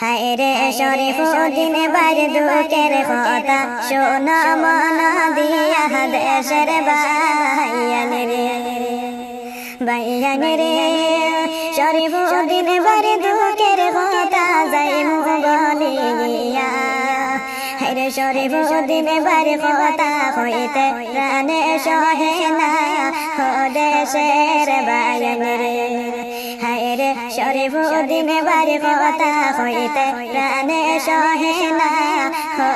হায় রে শরীফ দিন বাইরে দুঃখের কথা শোনা মনা দিয়া দেশের বাইয়ান রে। বাইয়ান রে, শরীফ দিন বাইরে দুঃখের কথা যাই মুগলি গিয়া। হায় রে শরীফ দিন বাইরে কথা হইতে প্রাণে সহে না দেশের বাইয়ান রে। শরীফ দিন বাড়ি কথা হইতে প্রাণে সহে না হো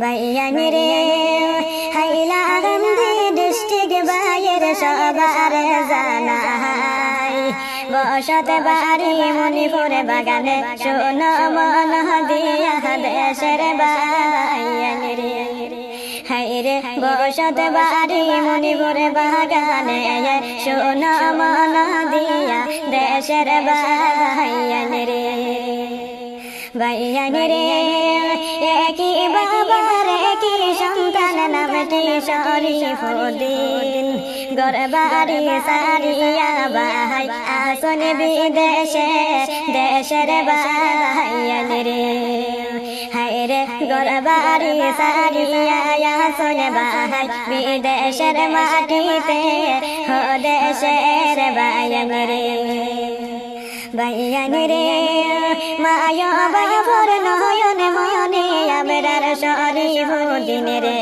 বায়ান রে রে হাইলা সবার জানা বসত বাড়ি মণিপুরে বাগানে শোন মন দিয়া দেশের বায়ান। হাইরে বসত বাড়ি মণিপুরে বাগানে শোন মন দিয়া দেশের বাইয়ান রে বাইয়ান রে একই বাবার একই সন্তান নামটি শরীফুদ্দিন। গরবারি সারিয়া বাহাই আসন বিদেশে দেশের বাইয়ান রে হায়রে গরবারি সারিয়া আসন বাহাই বিদেশের মাটিতে হো বাইয়ান রে বাইয়ান রে মায়া বায় ভর নয়ন মনে, আমরার শরীফ দিন রে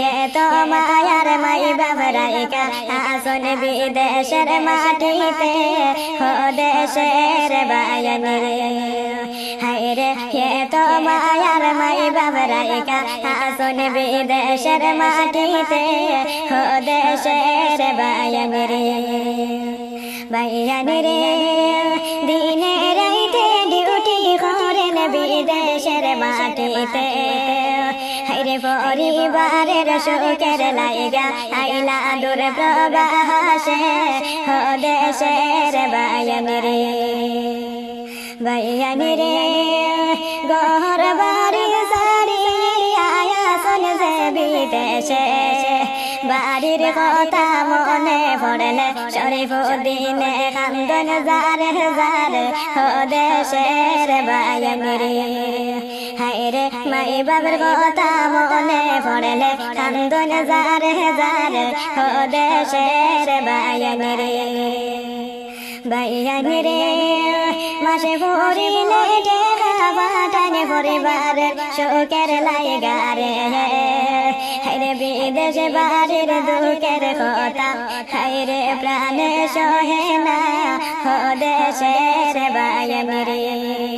এ তো মায়ার মাই বাবরাইকা আসন বিদেশের মাটিতে হো দেশের বায়ান। রে হায় রে এ তো মায়ার মাই বাবরাইকা আসন বিদেশের মাটিতে হো দেশের বায়ান রে। দিনে রাইতে ডিউটি করেন বিদেশের মাটিতে। হাইরে পরিবারের সুখের লাইগা আইলা দূর প্রবাসে হো দেশের বায়ান রে বায়ান রে গহর বাড়ি সারি আয়া শোন যে বিদেশে বাড়ির কথা মনে পড়লে শরীফুদ্দিনে কান্দন যার যার হো দেশের বায়ান রে হায় রে, মাই বাবার কথা মনে পড়লে কান্দন যার যার হো দেশের বায়ান রে বাইয়ান রে মাসে ভরিলে টেকা বাটানে পরিবার শোকের লাইগা রে হাইরে বিদেশে বাড়ির দুঃখের কথা। হাইরে প্রাণে সহে না বায়ান রে